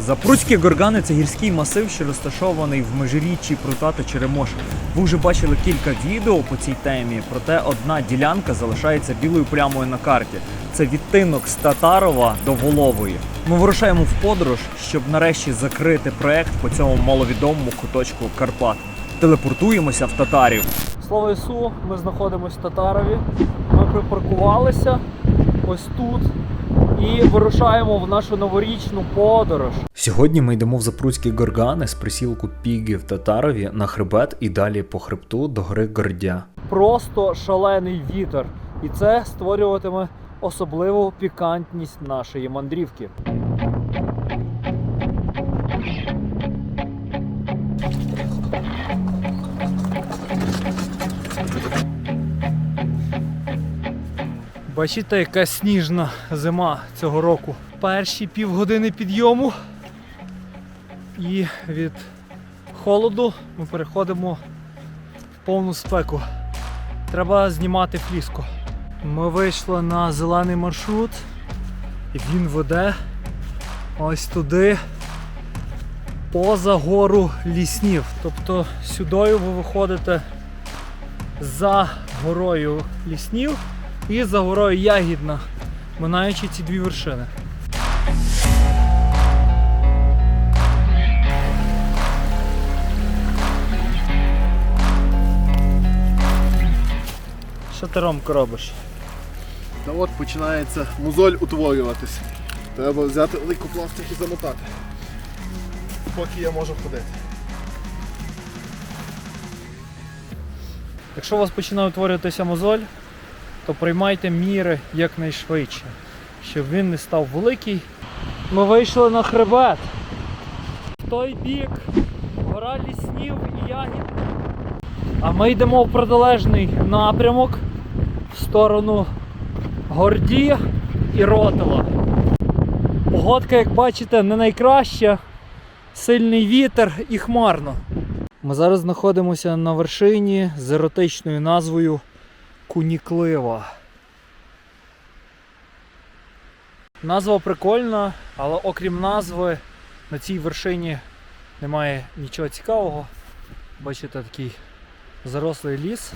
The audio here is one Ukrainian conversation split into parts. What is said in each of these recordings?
Запруцькі горгани це гірський масив, що розташований в межиріччі Прута та Черемоша. Ви вже бачили кілька відео по цій темі, проте одна ділянка залишається білою плямою на карті. Це відтинок з Татарова до Волової. Ми вирушаємо в подорож, щоб нарешті закрити проект по цьому маловідомому куточку Карпат. Телепортуємося в татарів. Слово Ісу, ми знаходимося в Татарові. Ми припаркувалися ось тут і вирушаємо в нашу новорічну подорож. Сьогодні ми йдемо в Запруцькі горгани з присілку Пігі в Татарові на хребет і далі по хребту до гори Гордя. Просто шалений вітер, і це створюватиме особливу пікантність нашої мандрівки. Бачите, яка сніжна зима цього року. Перші півгодини підйому. І від холоду ми переходимо в повну спеку. Треба знімати фліску. Ми вийшли на зелений маршрут, і він веде ось туди поза гору ліснів. Тобто сюдою ви виходите за горою ліснів і за горою Ягідна, минаючи ці дві вершини. Що ти Ромко робиш? Та от починається мозоль утворюватися. Треба взяти лейкопластик і замотати. Поки я можу ходити. Якщо у вас починає утворюватися мозоль, то приймайте міри якнайшвидше, щоб він не став великий. Ми вийшли на хребет. В той бік гора ліснів і ягід. А ми йдемо в протилежний напрямок в сторону Горді і Ротила. Погодка, як бачите, не найкраща. Сильний вітер і хмарно. Ми зараз знаходимося на вершині з еротичною назвою Куніклива. Назва прикольна, але окрім назви, на цій вершині немає нічого цікавого. Бачите, такий зарослий ліс.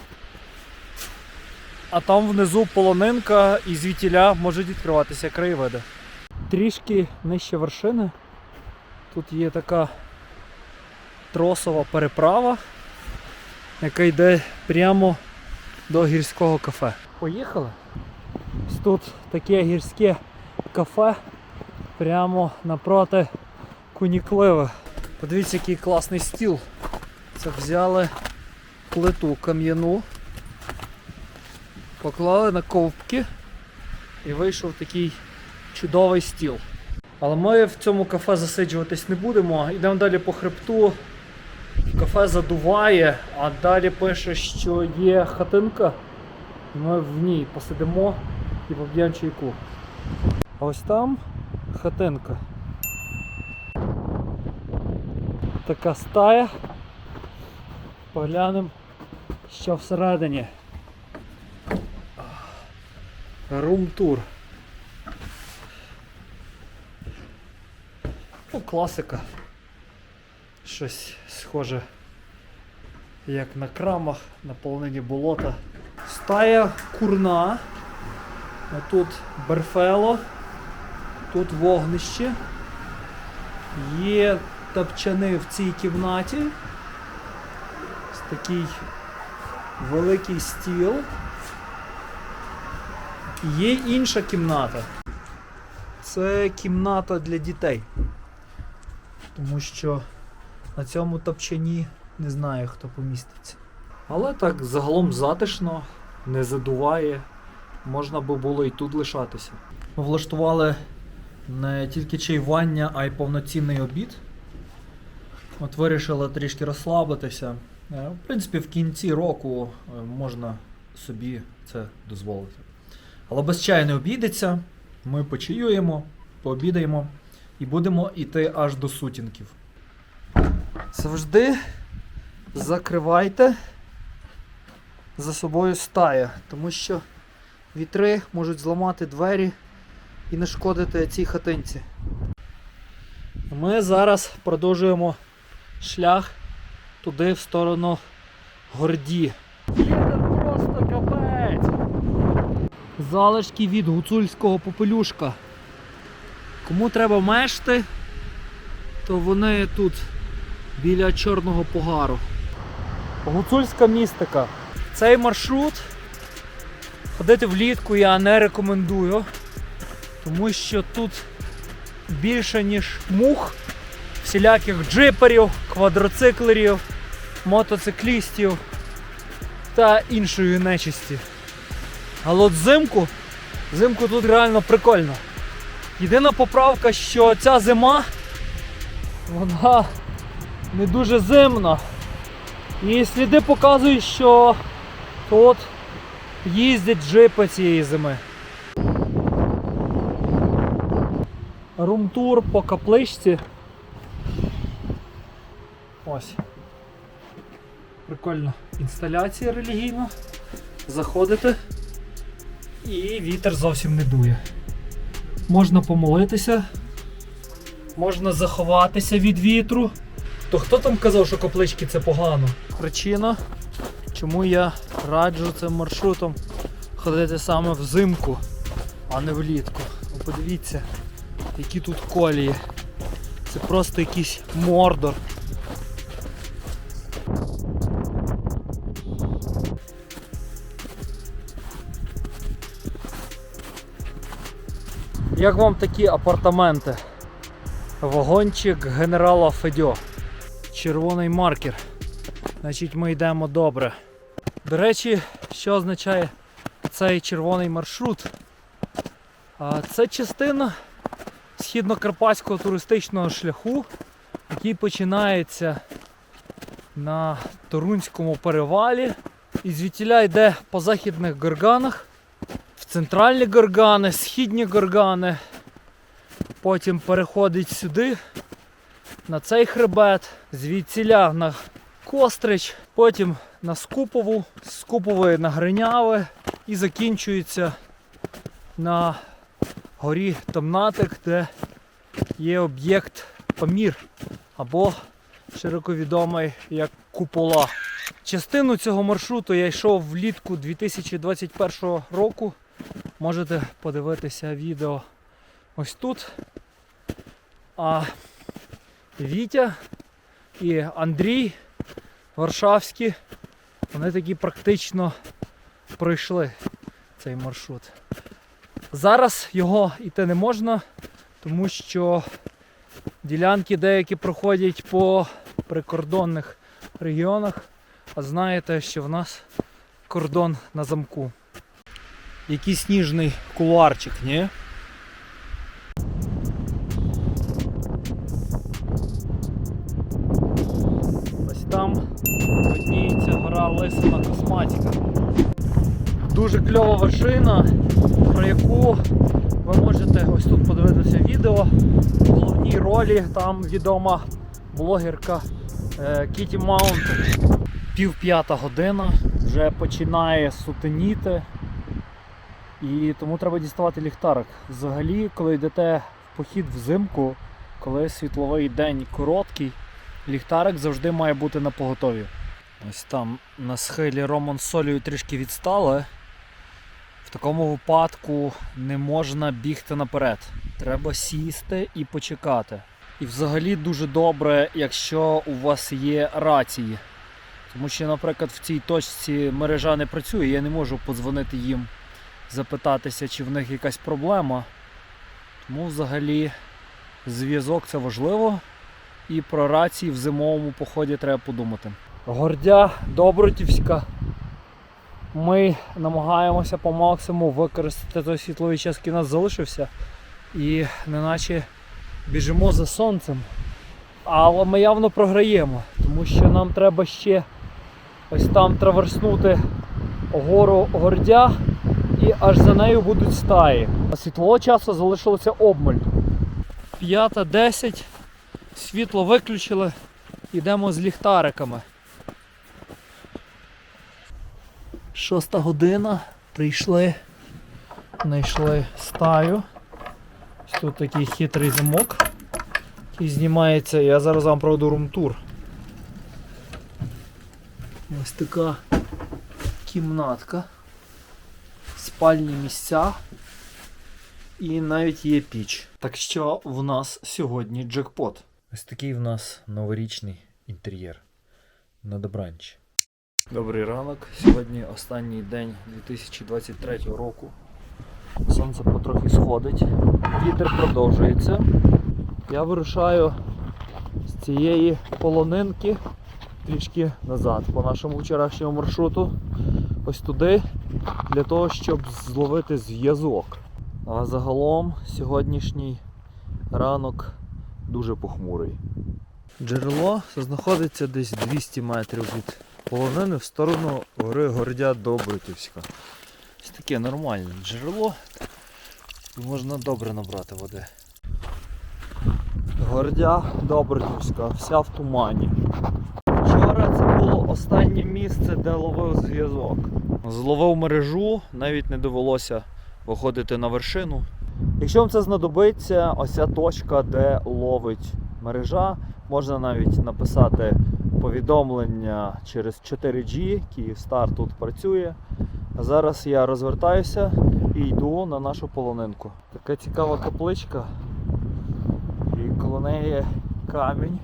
А там внизу полонинка і звідтіля можуть відкриватися краєвиди. Трішки нижче вершини. Тут є така тросова переправа, яка йде прямо до гірського кафе. Поїхали. Тут таке гірське кафе прямо напроти Кунікливи. Подивіться, який класний стіл. Це взяли плиту кам'яну, поклали на ковпки і вийшов такий чудовий стіл. Але ми в цьому кафе засиджуватись не будемо. Йдемо далі по хребту. Кафе задуває, а далі пише, що є хатинка. І Ми в ній посидимо і поб'ємо чайку. А ось там хатинка. Така стая. Поглянемо, що всередині. Рум-тур. Ну, класика. Щось схоже, як на крамах, на полонині болота. Стая курна. А тут берфело, тут вогнище. Є тапчани в цій кімнаті. Ось такий великий стіл. Є інша кімната. Це кімната для дітей. Тому що на цьому топчані не знаю, хто поміститься. Але так загалом затишно, не задуває. Можна би було і тут лишатися. Ми влаштували не тільки чаювання, а й повноцінний обід. От вирішили трішки розслабитися. Е, В принципі, в кінці року е, можна собі це дозволити. Але без чаю не обійдеться. Ми почаюємо, пообідаємо і будемо йти аж до сутінків. Завжди закривайте за собою стая, тому що вітри можуть зламати двері і нашкодити цій хатинці. Ми зараз продовжуємо шлях туди, в сторону Горді. Просто капець. Залишки від гуцульського попелюшка. Кому треба мешти, то вони тут біля чорного погару. Гуцульська містика. Цей маршрут ходити влітку я не рекомендую, тому що тут більше ніж мух, всіляких джиперів, квадроциклерів, мотоциклістів та іншої нечисті. Але от взимку, взимку тут реально прикольно. Єдина поправка, що ця зима, вона не дуже зимна. І сліди показують, що тут їздять джипи цієї зими. Румтур по капличці. Ось. Прикольно. Інсталяція релігійна. Заходите і вітер зовсім не дує. Можна помолитися, можна заховатися від вітру. То хто там казав, що каплички це погано? Причина, чому я раджу цим маршрутом ходити саме взимку, а не влітку. Ну, Подивіться, які тут колії. Це просто якийсь мордор. Як вам такі апартаменти? Вагончик генерала Федьо. Червоний маркер. Значить, ми йдемо добре. До речі, що означає цей червоний маршрут? Це частина східно-карпатського туристичного шляху, який починається на Торунському перевалі і звідтіля йде по західних горганах, в центральні горгани, східні горгани. Потім переходить сюди, на цей хребет, звідсіля на Кострич, потім на Скупову, з Скупової на Гриняве і закінчується на горі Томнатик, де є об'єкт Памір або широко відомий як Купола. Частину цього маршруту я йшов влітку 2021 року. Можете подивитися відео ось тут. А Вітя і Андрій Варшавські, вони такі практично пройшли цей маршрут. Зараз його йти не можна, тому що ділянки деякі проходять по прикордонних регіонах, а знаєте, що в нас кордон на замку. Який сніжний кулуарчик, ні? Вершина, про яку ви можете ось тут подивитися відео. В головній ролі там відома блогерка е, Кіті Маунтен. Пів п'ята година, вже починає сутеніти. І тому треба діставати ліхтарик. Взагалі, коли йдете в похід взимку, коли світловий день короткий, ліхтарик завжди має бути на поготові. Ось там на схилі Роман з солею трішки відстали. В такому випадку не можна бігти наперед. Треба сісти і почекати. І взагалі дуже добре, якщо у вас є рації. Тому що, наприклад, в цій точці мережа не працює, я не можу подзвонити їм, запитатися, чи в них якась проблема. Тому взагалі зв'язок це важливо. І про рації в зимовому поході треба подумати. Гордя Добротівська. Ми намагаємося по максимуму використати той світловий час, який у нас залишився. І неначе біжимо за сонцем. Але ми явно програємо, тому що нам треба ще ось там траверснути гору гордя і аж за нею будуть стаї. А світлового часу залишилося обмаль. П'ята 10, світло виключили, йдемо з ліхтариками. Шоста година, прийшли, знайшли стаю. Тут такий хитрий замок, і знімається. Я зараз вам проведу румтур. Ось така кімнатка. Спальні місця. І навіть є піч. Так що в нас сьогодні джекпот. Ось такий в нас новорічний інтер'єр. На добранч. Добрий ранок. Сьогодні останній день 2023 року. Сонце потрохи сходить. Вітер продовжується. Я вирушаю з цієї полонинки трішки назад по нашому вчорашньому маршруту. Ось туди, для того, щоб зловити зв'язок. А загалом сьогоднішній ранок дуже похмурий. Джерело знаходиться десь 200 метрів від полонини в сторону гори Гордя Добритівська. Ось таке нормальне джерело. І можна добре набрати води. Гордя Добритівська, вся в тумані. Вчора це було останнє місце, де ловив зв'язок. Зловив мережу, навіть не довелося виходити на вершину. Якщо вам це знадобиться, ось ця точка, де ловить мережа, можна навіть написати повідомлення через 4G, Київстар тут працює. А зараз я розвертаюся і йду на нашу полонинку. Така цікава капличка. І коло неї камінь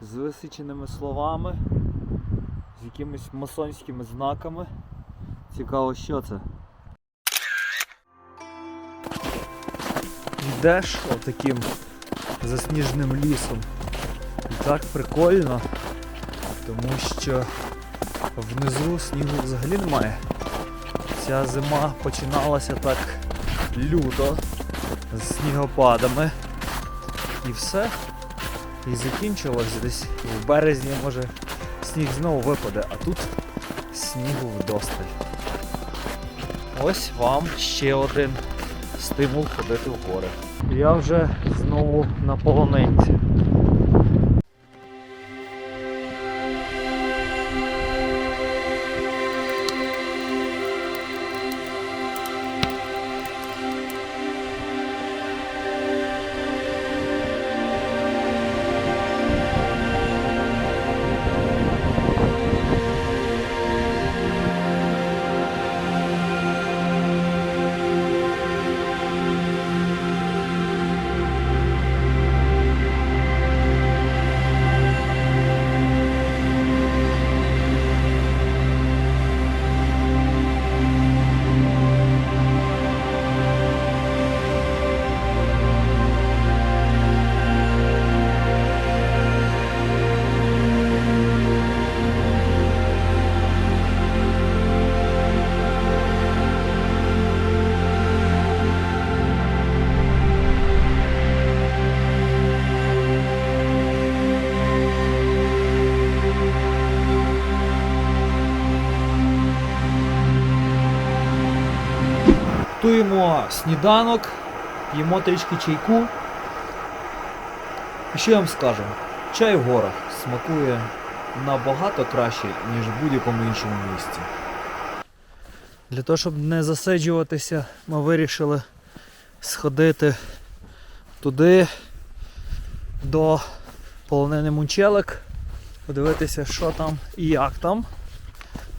з висиченими словами, з якимись масонськими знаками. Цікаво, що це. Йдеш отаким засніженим лісом. І так прикольно, тому що внизу снігу взагалі немає. Ця зима починалася так люто з снігопадами. І все. І закінчилось десь в березні, може, сніг знову випаде, а тут снігу вдосталь. Ось вам ще один стимул ходити в гори. Я вже знову на полонинці. Сніданок, п'ємо трішки чайку. І що я вам скажу? Чай в горах смакує набагато краще, ніж в будь-якому іншому місці. Для того, щоб не засиджуватися, ми вирішили сходити туди до полонини Мунчелик, подивитися, що там і як там.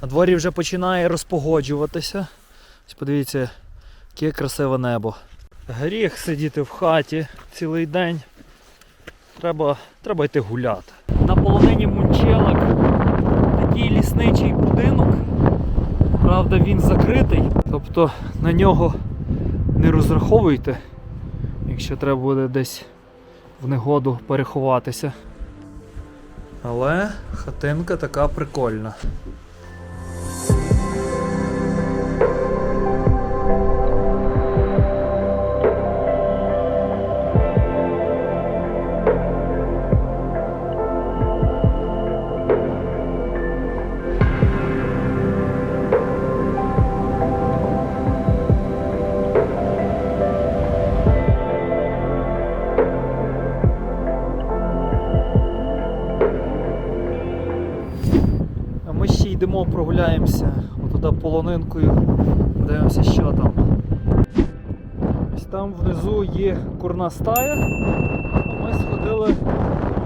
На дворі вже починає розпогоджуватися. Ось подивіться, яке красиве небо. Гріх сидіти в хаті цілий день. Треба, треба йти гуляти. На полонині Мунчелик такий лісничий будинок. Правда, він закритий, тобто на нього не розраховуйте, якщо треба буде десь в негоду переховатися. Але хатинка така прикольна. Йдемо, прогуляємося отуди полонинкою, подивимося, що там. Ось там внизу є курна стая, а ми сходили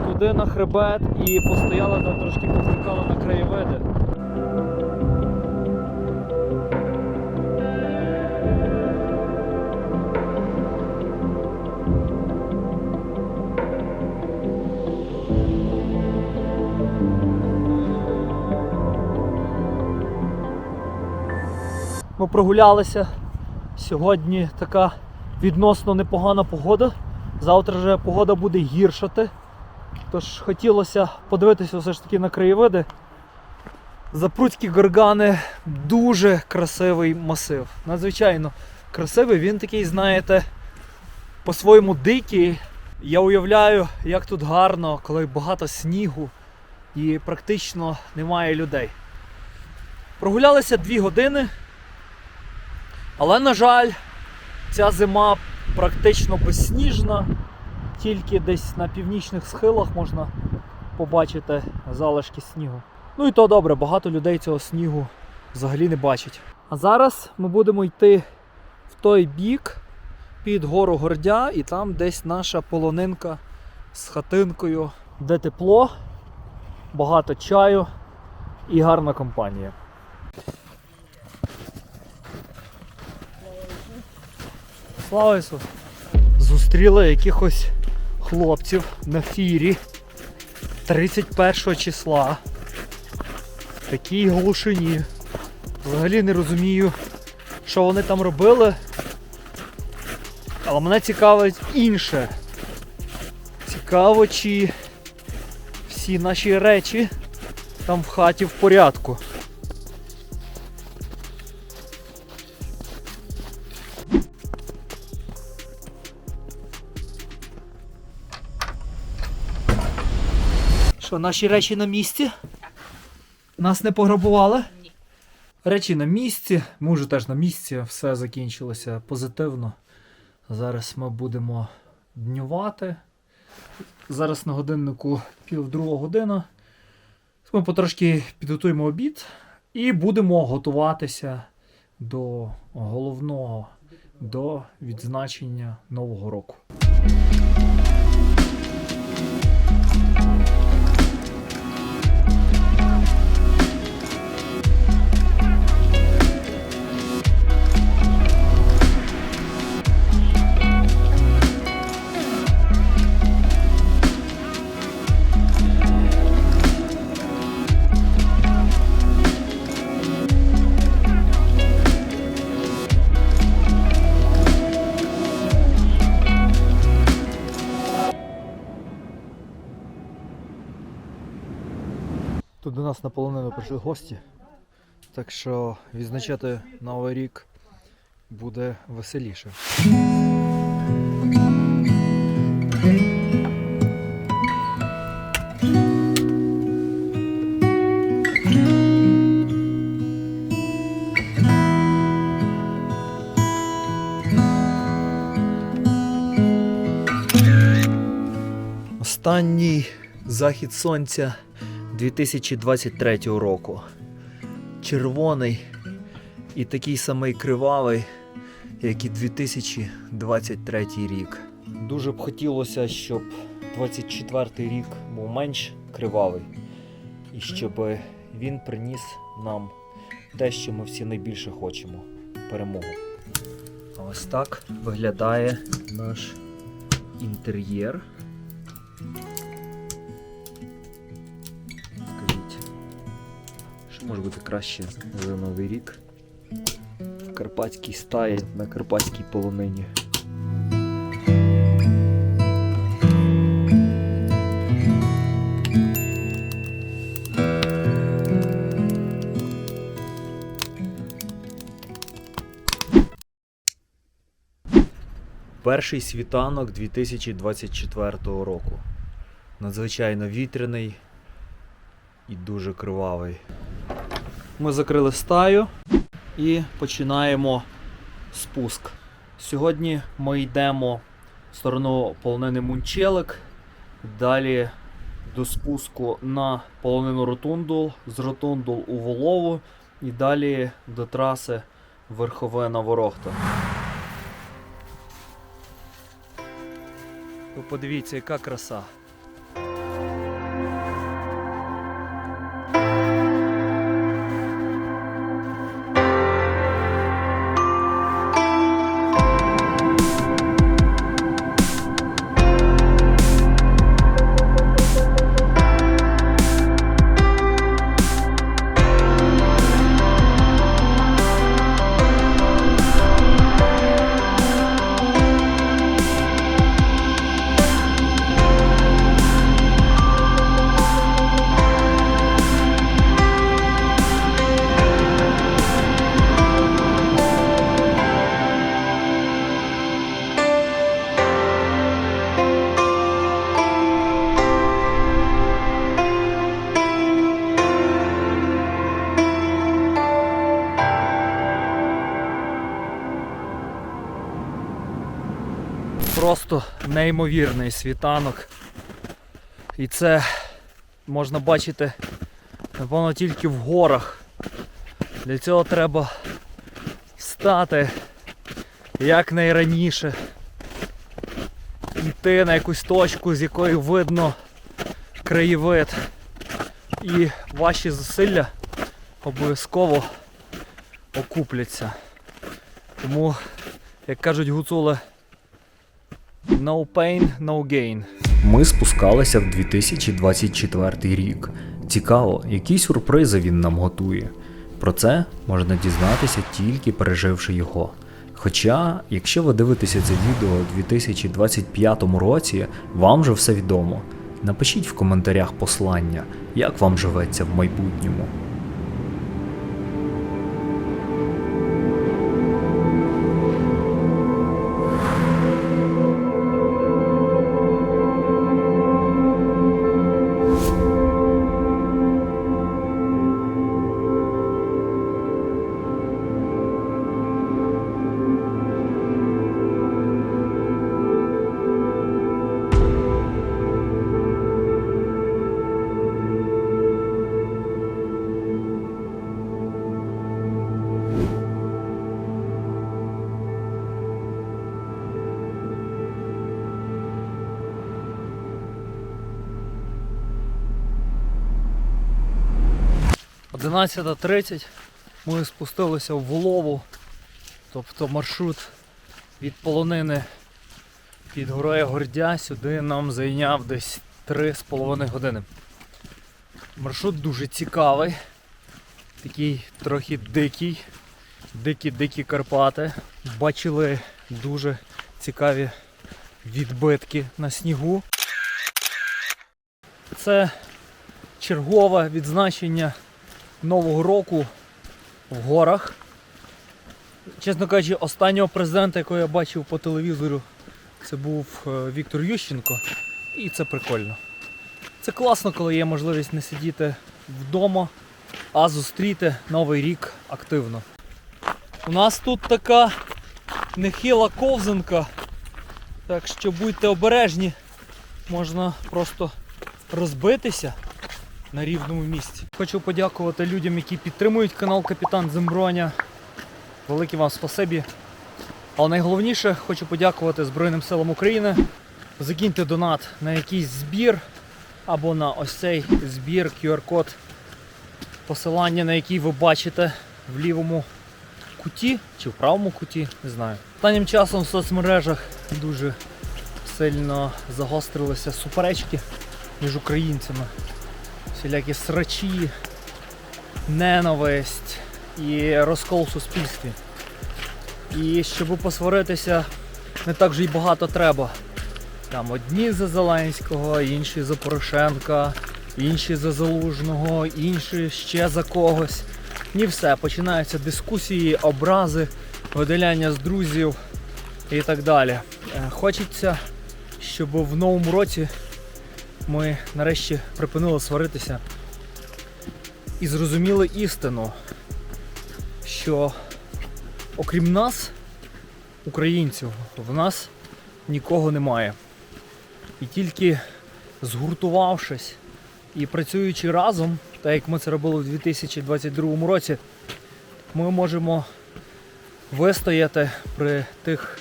туди на хребет і постояли там трошки позиркали на краєвиди. Ми прогулялися. Сьогодні така відносно непогана погода. Завтра вже погода буде гіршати. Тож хотілося подивитися все ж таки на краєвиди. Запруцькі горгани дуже красивий масив. Надзвичайно красивий. Він такий, знаєте, по-своєму дикий. Я уявляю, як тут гарно, коли багато снігу і практично немає людей. Прогулялися дві години. Але, на жаль, ця зима практично безсніжна. Тільки десь на північних схилах можна побачити залишки снігу. Ну і то добре, багато людей цього снігу взагалі не бачить. А зараз ми будемо йти в той бік під гору Гордя, і там десь наша полонинка з хатинкою, де тепло, багато чаю і гарна компанія. Слава Ісусу! Зустріли якихось хлопців на фірі 31 числа. В такій глушині. Взагалі не розумію, що вони там робили. Але мене цікавить інше. Цікаво, чи всі наші речі там в хаті в порядку. Що, наші речі на місці? Нас не пограбували? Речі на місці, вже теж на місці, все закінчилося позитивно. Зараз ми будемо днювати. Зараз на годиннику пів друга година. Ми потрошки підготуємо обід і будемо готуватися до головного, до відзначення Нового року. Нас наполовину прийшли гості. Так що відзначати Новий рік буде веселіше. Останній захід сонця 2023 року. Червоний і такий самий кривавий, як і 2023 рік. Дуже б хотілося, щоб 24 рік був менш кривавий, і щоб він приніс нам те, що ми всі найбільше хочемо перемогу. Ось так виглядає наш інтер'єр. Може бути краще за Новий рік в карпатській стаї на карпатській полонині. Перший світанок 2024 року. Надзвичайно вітряний і дуже кривавий. Ми закрили стаю і починаємо спуск. Сьогодні ми йдемо в сторону полонини Мунчелик, далі до спуску на полонину Ротундул, з Ротундул у Волову і далі до траси Верховина Ворохта. Ви подивіться, яка краса. Просто неймовірний світанок. І це можна бачити, напевно, тільки в горах. Для цього треба встати якнайраніше. Йти на якусь точку, з якої видно краєвид. І ваші зусилля обов'язково окупляться. Тому, як кажуть гуцули, no pain, no gain. Ми спускалися в 2024 рік. Цікаво, які сюрпризи він нам готує. Про це можна дізнатися тільки переживши його. Хоча, якщо ви дивитеся це відео у 2025 році, вам же все відомо. Напишіть в коментарях послання, як вам живеться в майбутньому. – 11.30 ми спустилися в Волову, тобто маршрут від полонини під горою Гордя сюди нам зайняв десь 3,5 години. Маршрут дуже цікавий, такий трохи дикий, дикі-дикі Карпати. Бачили дуже цікаві відбитки на снігу. Це чергове відзначення Нового року в горах. Чесно кажучи, останнього президента, якого я бачив по телевізору, це був е, Віктор Ющенко. І це прикольно. Це класно, коли є можливість не сидіти вдома, а зустріти Новий рік активно. У нас тут така нехила ковзанка, так що будьте обережні, можна просто розбитися на рівному місці. Хочу подякувати людям, які підтримують канал Капітан Земброня. Велике вам спасибі. Але найголовніше хочу подякувати Збройним силам України. Закиньте донат на якийсь збір або на ось цей збір QR-код, посилання на який ви бачите в лівому куті чи в правому куті, не знаю. Останнім часом в соцмережах дуже сильно загострилися суперечки між українцями всілякі срачі, ненависть і розкол в суспільстві. І щоб посваритися не так вже й багато треба. Там одні за Зеленського, інші за Порошенка, інші за Залужного, інші ще за когось. Ні все. Починаються дискусії, образи, видаляння з друзів і так далі. Е, Хочеться, щоб в новому році ми нарешті припинили сваритися і зрозуміли істину, що окрім нас, українців, в нас нікого немає. І тільки згуртувавшись і працюючи разом, так як ми це робили в 2022 році, ми можемо вистояти при тих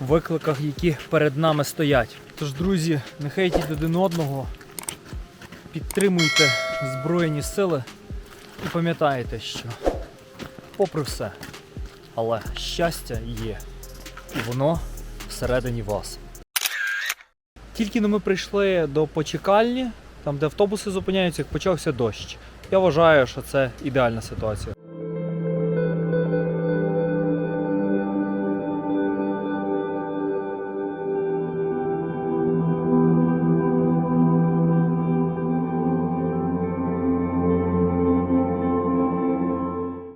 викликах, які перед нами стоять. Тож, друзі, не хейтіть один одного, підтримуйте Збройні сили і пам'ятайте, що попри все, але щастя є, і воно всередині вас. Тільки ми прийшли до почекальні, там де автобуси зупиняються, як почався дощ. Я вважаю, що це ідеальна ситуація.